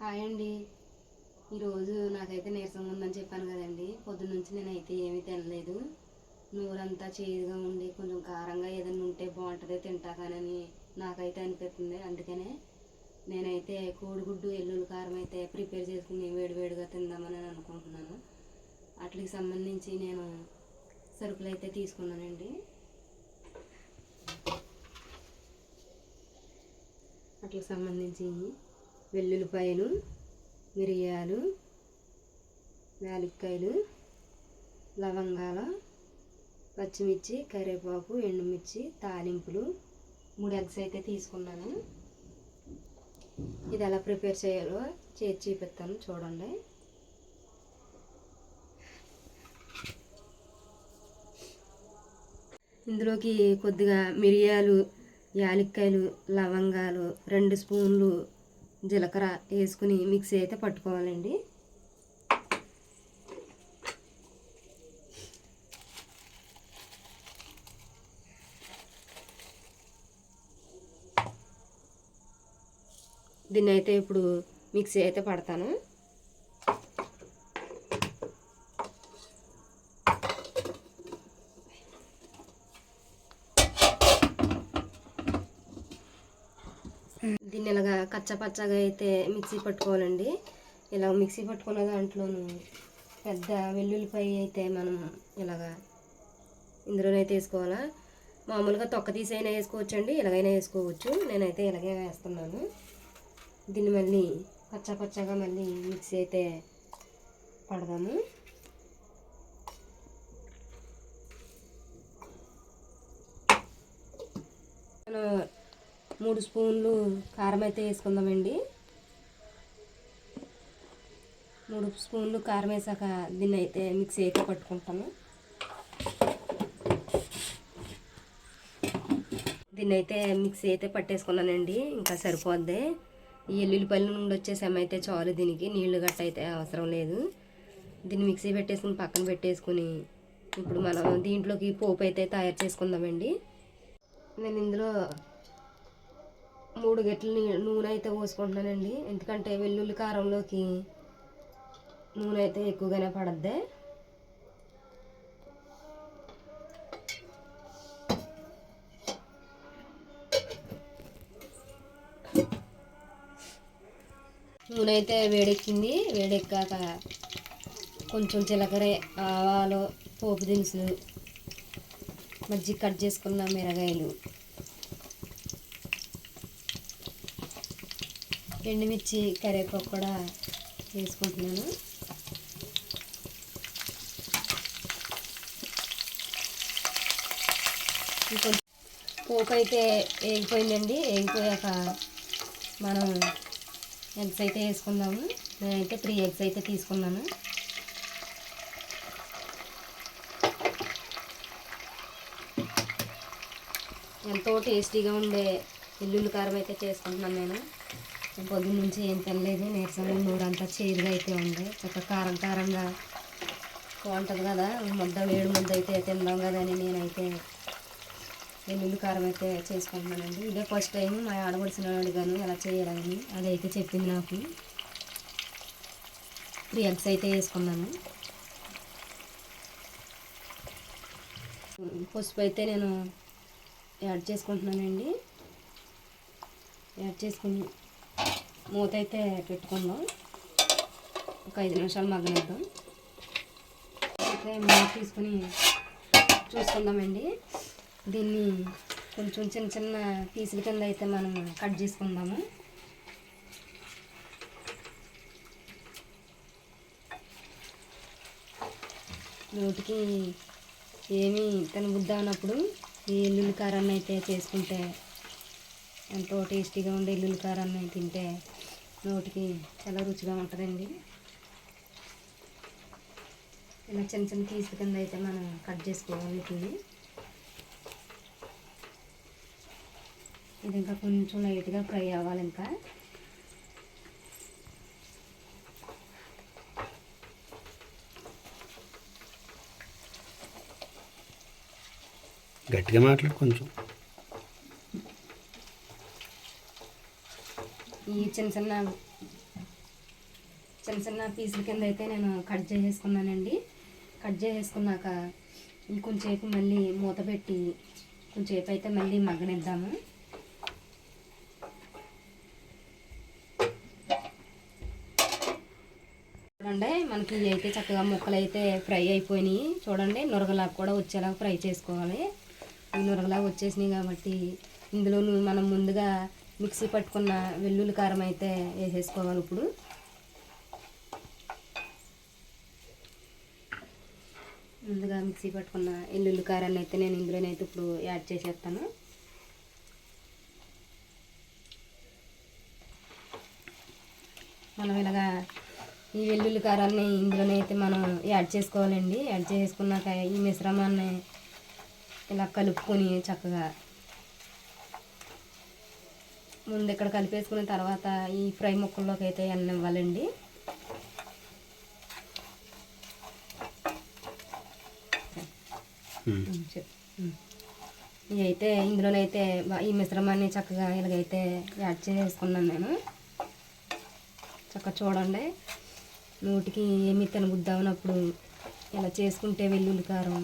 Hi అండి. ఈరోజు నాకైతే నీరసంగా ఉందని చెప్పాను కదండి. పొద్దున్న నుంచి నేనైతే ఏమీ తినలేదు. నూరంతా చేదుగా ఉండి కొంచెం కారంగా ఏదైనా ఉంటే బాగుంటుంది తింటాకానని నాకైతే అనిపిస్తుంది. అందుకనే నేనైతే కోడిగుడ్డు ఎల్లుల్లి కారం అయితే ప్రిపేర్ చేసుకుని వేడివేడిగా తిందామని అనుకుంటున్నాను. వాటికి సంబంధించి నేను సరుకులు అయితే తీసుకున్నానండి. వాటికి సంబంధించి వెల్లుల్లిపాయలు మిరియాలు యాలక్కాయలు లవంగాలు పచ్చిమిర్చి కరివేపాకు ఎండుమిర్చి తాలింపులు మూడు ఎగ్స్ అయితే తీసుకున్నాను. ఇది ఎలా ప్రిపేర్ చేయాలో చేసి చూపిస్తాను చూడండి. ఇందులోకి కొద్దిగా మిరియాలు యాలక్కాయలు లవంగాలు రెండు స్పూన్లు జీలకర్ర వేసుకుని మిక్సీ అయితే పట్టుకోవాలండి. దీన్ని అయితే ఇప్పుడు మిక్సీ అయితే పడతాను. కచ్చపచ్చగా పచ్చగా అయితే మిక్సీ పట్టుకోవాలండి. ఇలా మిక్సీ పట్టుకున్న దాంట్లోను పెద్ద వెల్లుల్లిపాయ అయితే మనం ఇలాగా ఇందులోనైతే వేసుకోవాలా. మామూలుగా తొక్క తీసైనా వేసుకోవచ్చండి ఇలాగైనా వేసుకోవచ్చు. నేనైతే ఇలాగే వేస్తున్నాను. దీన్ని మళ్ళీ పచ్చ పచ్చగా మళ్ళీ మిక్సీ అయితే పడదాము. మనం మూడు స్పూన్లు కారం అయితే వేసుకుందామండి. మూడు స్పూన్లు కారం వేసాక దీన్ని అయితే మిక్సీ అయితే పట్టుకుంటాను దీన్ని అయితే మిక్సీ అయితే పట్టేసుకున్నానండి ఇంకా సరిపోద్ది. ఈ ఎల్లుల్లిపల్లి నుండి వచ్చే సెమ అయితే చాలు దీనికి నీళ్ళు గట్ట అయితే అవసరం లేదు. దీన్ని మిక్సీ పెట్టేసుకుని పక్కన పెట్టేసుకుని ఇప్పుడు మనం దీంట్లోకి పోపు అయితే తయారు చేసుకుందామండి. నేను ఇందులో మూడు గెట్ల నూనె అయితే పోసుకుంటున్నానండి. ఎందుకంటే వెల్లుల్లి కారంలోకి నూనె అయితే ఎక్కువగానే పడద్ది. నూనె అయితే వేడెక్కింది. వేడెక్కాక కొంచెం జీలకర్ర ఆవాలు పోపు దినుసులు మజ్జిగ కట్ చేసుకున్న మిరగాయలు ఎండుమిర్చి కరివేపాకు కూడా వేసుకుంటున్నాను. ఇంకొంచెం పోపు అయితే వేగిపోయిందండి. వేగిపోయాక మనం ఎగ్స్ అయితే వేసుకుందాము. నేనైతే త్రీ ఎగ్స్ అయితే తీసుకున్నాను. ఎంతో టేస్టీగా ఉండే ఎల్లుల్లి కారం అయితే చేసుకుంటున్నాను నేను. పొద్దు నుంచి ఏం తినలేదు నీరసంగా నూరంతా చేదుగా అయితే ఉంది. చక్కగా కారం కారంగా బాగుంటుంది కదా ముద్ద వేడి ముద్ద అయితే తిందాం కదా అని నేనైతే వెల్లుల్లి కారం అయితే చేసుకుంటున్నానండి. ఇదే ఫస్ట్ టైం మా ఆడపడిచిన అడిగాను ఎలా చేయాలని అదైతే చెప్పింది నాకు. త్రీ ఎగ్స్ అయితే వేసుకున్నాను. పసుపు అయితే నేను యాడ్ చేసుకుంటున్నానండి. యాడ్ చేసుకుని మూత అయితే పెట్టుకుందాం. ఒక ఐదు నిమిషాలు మగ్గనిద్దాం. అయితే మూత తీసుకుని చూసుకుందామండి. దీన్ని కొంచెం చిన్న చిన్న పీసుల కింద అయితే మనం కట్ చేసుకుందాము. నోటికి ఏమీ తినబుద్ధి అన్నప్పుడు ఈ ఎల్లుల్లి కారాన్ని అయితే చేసుకుంటే ఎంతో టేస్టీగా ఉండే ఎల్లుల్లి కారాన్ని తింటే నోటికి చాలా రుచిగా ఉంటుందండి. ఇలా చిన్న చిన్న పీసుల కింద అయితే మనం కట్ చేసుకోవాలి వీటిని. ఇది ఇంకా కొంచెం లైట్గా ఫ్రై అవ్వాలి ఇంకా. గట్టిగా మాట్లాడు కొంచెం. ఈ చిన్న చిన్న చిన్న చిన్న పీసుల కింద అయితే నేను కట్ చేసేసుకున్నానండి. కట్ చేసేసుకున్నాక ఇంకొంచేపు మళ్ళీ మూత పెట్టి కొంచెంసేపు అయితే మళ్ళీ మగ్గనిద్దాము. చూడండి మనకి అయితే చక్కగా ముక్కలు అయితే ఫ్రై అయిపోయినాయి. చూడండి నురగలాగా కూడా వచ్చేలాగా ఫ్రై చేసుకోవాలి. ఈ నురగలాగా వచ్చేసినాయి కాబట్టి ఇందులో మనం ముందుగా మిక్సీ పట్టుకున్న వెల్లుల్లి కారం అయితే వేసేసుకోవాలి ఇప్పుడు. ముందుగా మిక్సీ పట్టుకున్న ఎల్లుల్లి కారాన్ని అయితే నేను ఇందులోనైతే ఇప్పుడు యాడ్ చేసేస్తాను. మనం ఇలాగా ఈ వెల్లుల్లి కారాన్ని ఇందులోనే అయితే మనం యాడ్ చేసుకోవాలండి. యాడ్ చేసుకున్నాక ఈ మిశ్రమాన్ని ఇలా కలుపుకొని చక్కగా ముందు ఇక్కడ కలిపేసుకున్న తర్వాత ఈ ఫ్రై ముక్కల్లోకి అయితే ఎన్న ఇవ్వాలండి. ఇదైతే ఇందులోనైతే ఈ మిశ్రమాన్ని చక్కగా ఇలాగైతే యాడ్ చేసుకున్నాను నేను. చక్కగా చూడండి. నోటికి ఏమి తినబుద్దామన్నప్పుడు ఇలా చేసుకుంటే వెల్లుల్లి కారం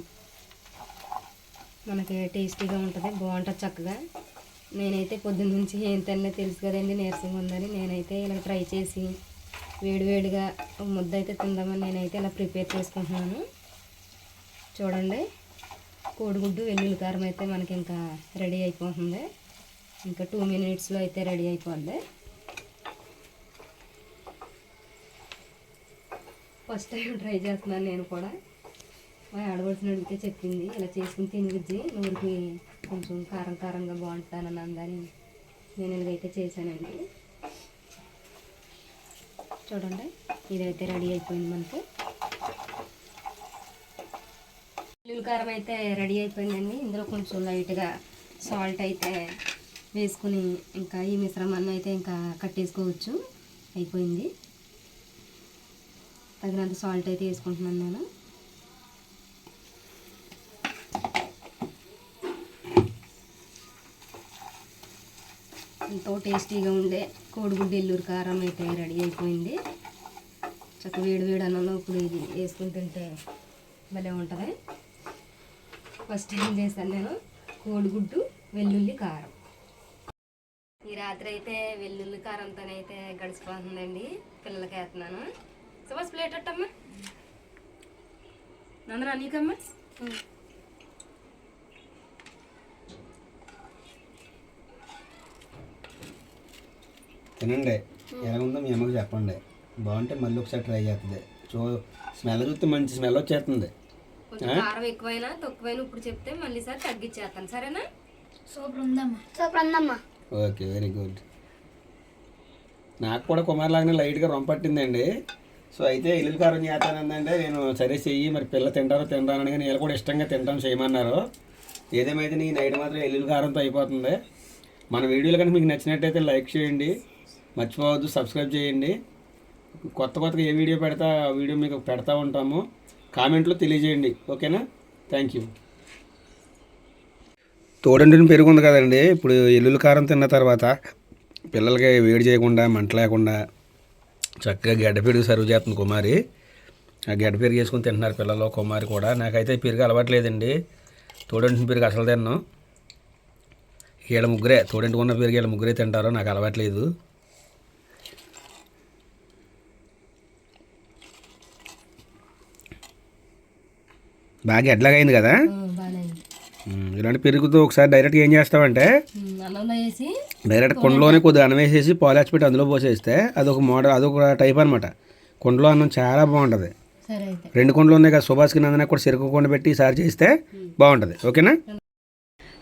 మనకి టేస్టీగా ఉంటుంది బాగుంటుంది చక్కగా. నేనైతే పొద్దున్న నుంచి ఏంటన్నా తెలుసు కదండి నీరసంగా ఉందని నేనైతే ఇలా ట్రై చేసి వేడివేడిగా ముద్ద అయితే తిందామని నేనైతే ఇలా ప్రిపేర్ చేసుకుంటున్నాను. చూడండి కోడిగుడ్డు వెల్లుల్లి కారం అయితే మనకి ఇంకా రెడీ అయిపోతుంది. ఇంకా టూ మినిట్స్లో అయితే రెడీ అయిపోద్ది. ఫస్ట్ టైం ట్రై చేస్తున్నాను నేను కూడా. మా ఆడవలసిన అడిగితే చెప్పింది ఇలా చేసుకుని తినిగిద్ది నూరికి కొంచెం కారం కారంగా బాగుంటుందని అందని నేను ఇలాగైతే చేశానండి. చూడండి ఇదైతే రెడీ అయిపోయింది మనకి. వెల్లుల్లి కారం అయితే రెడీ అయిపోయిందండి. ఇందులో కొంచెం లైట్గా సాల్ట్ అయితే వేసుకుని ఇంకా ఈ మిశ్రమాన్ని అయితే ఇంకా కట్టేసుకోవచ్చు. అయిపోయింది. తగినంత సాల్ట్ అయితే వేసుకుంటున్నాను నేను. ఎంతో టేస్టీగా ఉండే కోడిగుడ్డు ఎల్లూరు కారం అయితే రెడీ అయిపోయింది. చక్క వేడి వేడి అన్నంలో ఇప్పుడు ఇది వేసుకుని తింటే భలే ఉంటుంది. ఫస్ట్ ఏం చేశాను నేను కోడిగుడ్డు వెల్లుల్లి కారం. ఈ రాత్రి అయితే వెల్లుల్లి కారంతోనైతే గడిచిపోతుందండి. పిల్లలకి వేస్తున్నాను. సుభాష్ ప్లేట్ అట్టమ్మా నందనా నీకమ్మా? తినండి. ఎలా ఉందో మీ అమ్మకి చెప్పండి. బాగుంటే మళ్ళీ ఒకసారి ట్రై చేస్తుంది చూ స్మెల్ చూస్తే మంచి స్మెల్ వచ్చేస్తుంది. కొంచెం కారం ఎక్కువైనా తక్కువైనా ఇప్పుడు చెప్తే మళ్ళీ సార్ తగ్గించేస్తాను సరేనా? సూపర్ ఉందమ్మా సూపర్ ఉందమ్మా ఓకే వెరీ గుడ్ నాకు కూడా కుమార్లాగానే లైట్గా రొంపట్టిందండి సో అయితే ఇల్లు కారం చేస్తానందంటే నేను సరే చెయ్యి మరి పిల్ల తింటారో తింటానని కానీ వీళ్ళు కూడా ఇష్టంగా తింటాం చేయమన్నారు. ఏదేమైతే నీ నైట్ మాత్రం ఎల్లుల్లి కారంతో అయిపోతుంది. మన వీడియోలు కనుక మీకు నచ్చినట్టయితే లైక్ చేయండి. మర్చిపోవద్దు సబ్స్క్రైబ్ చేయండి. కొత్త కొత్తగా ఏ వీడియో పెడతా ఆ వీడియో మీకు పెడతా ఉంటాము. కామెంట్లో తెలియజేయండి. ఓకేనా? థ్యాంక్ యూ తోడంటిని పెరుగుంది కదండి. ఇప్పుడు ఎల్లుల్లి కారం తిన్న తర్వాత పిల్లలకి వేడి చేయకుండా మంట లేకుండా చక్కగా గడ్డ సర్వ్ చేస్తుంది కుమారి. ఆ గడ్డ పెరుగు వేసుకుని తింటున్నారు పిల్లలు కుమారి కూడా. నాకైతే పెరుగు అలవాట్లేదండి. తోడంటిని పెరుగు అసలు తిన్నాను వీళ్ళ ముగ్గురే తోడంటుకున్న పెరుగు వీళ్ళ ముగ్గురే తింటారు. నాకు అలవాట్లేదు. బాగా ఎడ్లాగైంది కదా? ఇలాంటి పెరుగుతో ఒకసారి డైరెక్ట్గా ఏం చేస్తామంటే డైరెక్ట్ కుండలోనే కొద్దిగా అన్నం వేసేసి పాలు పెట్టి అందులో పోసేస్తే అదొక మోడల్ అదొక టైప్ అనమాట కుండలో అన్నం చాలా బాగుంటుంది. సరే అయితే. రెండు కుండలు ఉన్నాయి కదా సుభాష్కి నందన కూడా చెరుకు కుండ పెట్టి ఈసారి చేస్తే బాగుంటుంది. ఓకేనా?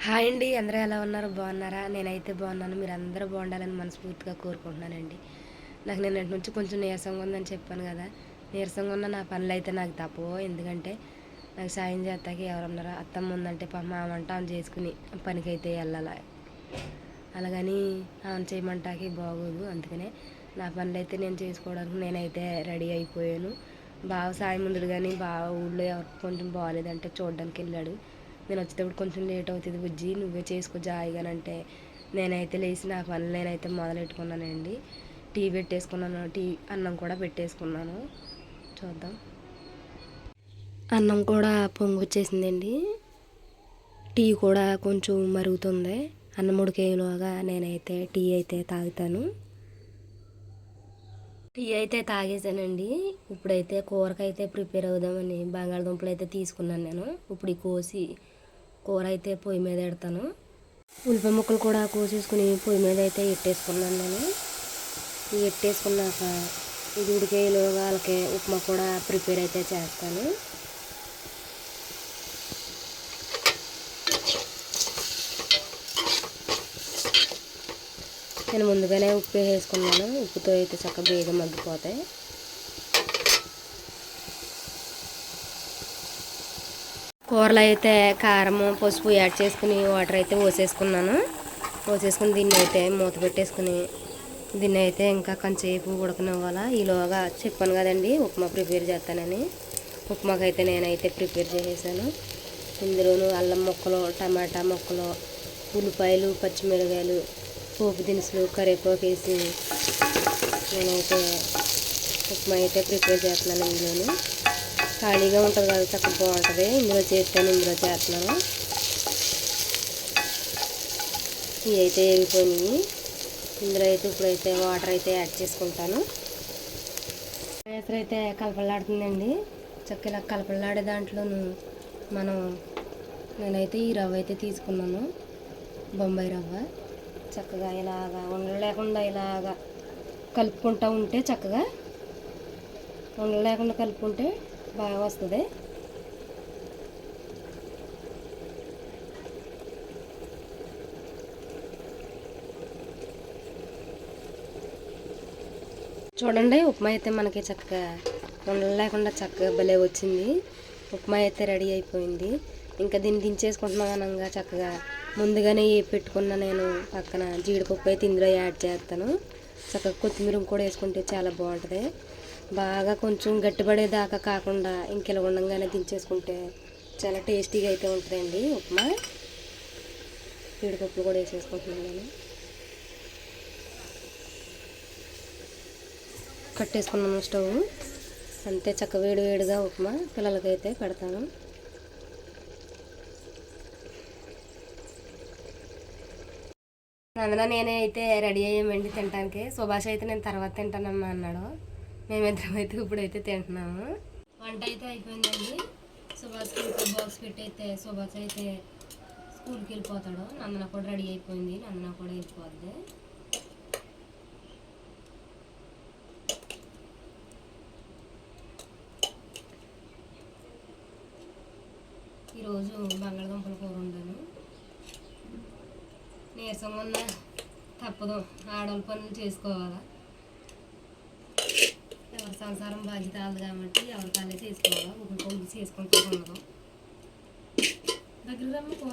హాయ్ అండి అందరూ ఎలా ఉన్నారు? బాగున్నారా? నేనైతే బాగున్నాను. మీరు అందరూ బాగుండాలని మనస్ఫూర్తిగా కోరుకుంటున్నానండి. నాకు నిన్నటి నుంచి కొంచెం నీరసంగా ఉందని చెప్పాను కదా. నీరసంగా ఉన్న నా పనులు అయితే నాకు తప్పవు. ఎందుకంటే నాకు సాయం చేస్తాకి ఎవరన్నారా అత్తమ్మ ఉందంటే పాప మా ఆమె చేసుకుని పనికైతే వెళ్ళాలి. అలాగని ఆమె చేయమంటాకి బాగోదు అందుకనే నా పనులు అయితే నేను చేసుకోవడానికి నేనైతే రెడీ అయిపోయాను. బావ సాయం ముందుడు కానీ బావ ఊళ్ళో ఎవరికి కొంచెం బాగాలేదంటే చూడడానికి వెళ్ళాడు. నేను వచ్చేటప్పుడు కొంచెం లేట్ అవుతుంది బుజ్జి నువ్వే చేసుకో జాయిగానంటే నేనైతే లేచి నా పనులు నేనైతే మొదలెట్టుకున్నానండి. టీ పెట్టేసుకున్నాను టీ అన్నం కూడా పెట్టేసుకున్నాను. చూద్దాం. అన్నం కూడా పొంగు వచ్చేసిందండి టీ కూడా కొంచెం మరుగుతుంది. అన్నం ఉడికేలోగా నేనైతే టీ అయితే తాగుతాను. టీ అయితే తాగేసానండి. ఇప్పుడైతే కూరకైతే ప్రిపేర్ అవుదామని బంగాళదుంపలు అయితే తీసుకున్నాను నేను. ఇప్పుడు కోసి కూర అయితే పొయ్యి మీద పెడతాను. ఉల్లిపాయ ముక్కలు కూడా కోసేసుకుని పొయ్యి మీద అయితే ఎట్టేసుకున్నాను నేను. ఎట్టేసుకున్నాక ఇది ఉడికేలోగా వాళ్ళకి ఉప్మా కూడా ప్రిపేర్ అయితే చేస్తాను. నేను ముందుగానే ఉప్పు వేసుకున్నాను ఉప్పుతో అయితే చక్కగా బేగం మగ్గిపోతాయి. కూరలో అయితే కారం పసుపు యాడ్ చేసుకుని వాటర్ అయితే పోసేసుకున్నాను. పోసేసుకుని దీన్ని అయితే మూత పెట్టేసుకుని దీన్ని అయితే ఇంకా కొంచెంసేపు ఉడకనివ్వాలా. ఈలోగా చెప్పాను కదండి ఉప్మా ప్రిపేర్ చేస్తానని. ఉప్మాకి అయితే నేనైతే ప్రిపేర్ చేసేసాను. ఇందులోనూ అల్లం ముక్కలు టమాటా ముక్కలు ఉల్లిపాయలు పచ్చిమిరకాయలు పోపు దినుసులు కరివేపాకు వేసి నేనైతే ఉప్మా అయితే ప్రిపేర్ చేస్తున్నాను ఇందులోని. ఖాళీగా ఉంటుంది కదా చక్కగా బాగుంటుంది. ఇందులో చేస్తాను ఇందులో చేస్తున్నాను. ఇవి అయితే వేగిపోయినాయి ఇందులో అయితే ఇప్పుడైతే వాటర్ అయితే యాడ్ చేసుకుంటాను. వేసరి అయితే కలపలాడుతుందండి. చక్క ఇలా కలపలాడే దాంట్లోను మనం నేనైతే ఈ రవ్వ అయితే తీసుకున్నాను. బొంబాయి రవ్వ. చక్కగా ఇలాగా ఉండలేకుండా ఇలాగా కలుపుకుంటూ ఉంటే చక్కగా ఉండలేకుండా కలుపుకుంటే బాగా వస్తుంది. చూడండి ఉప్మా అయితే మనకి చక్కగా ఉండలు లేకుండా చక్కగా భలే వచ్చింది. ఉప్మా అయితే రెడీ అయిపోయింది. ఇంకా దీన్ని దించేసుకుంటున్నాం అనగా చక్కగా ముందుగానే ఏ పెట్టుకున్న నేను పక్కన జీడిపప్పు అయితే ఇందులో యాడ్ చేస్తాను. చక్కగా కొత్తిమీర కూడా వేసుకుంటే చాలా బాగుంటుంది. బాగా కొంచెం గట్టిపడేదాకా కాకుండా ఇంకెలా ఉండగానే దించేసుకుంటే చాలా టేస్టీగా అయితే ఉంటుందండి ఉప్మా. జీడిపప్పు కూడా వేసేసుకుంటున్నాను నేను. కట్టేసుకున్నాను స్టవ్. అంతే చక్క వేడి వేడిగా ఉప్మా పిల్లలకైతే పెడతాను. అందులో నేనే అయితే రెడీ అయ్యామండి తినడానికి సుభాష్ అయితే నేను తర్వాత తింటానమ్మా అన్నాడు. మేమిద్దరం అయితే ఇప్పుడైతే తింటున్నాము. వంట అయితే అయిపోయిందండి. సుభాష్కి ఇంకా బాక్స్ పెట్టి అయితే సుభాష్ అయితే స్కూల్కి వెళ్ళిపోతాడు. నందన కూడా రెడీ అయిపోయింది. నందన కూడా వెళ్ళిపోద్ది. ఈరోజు బంగాళదుంపల కూర ఉండదు. నీరసంగా తప్పదు. ఆడవాళ్ళ పనులు చేసుకోవాలా? ఎవరి సంసారం బాధ్యత వాళ్ళది కాబట్టి ఎవరి పనులు చేసుకోవాలా ఒకరి పనులు చేసుకుంటూ ఉండదు దగ్గర రమ్మ కూర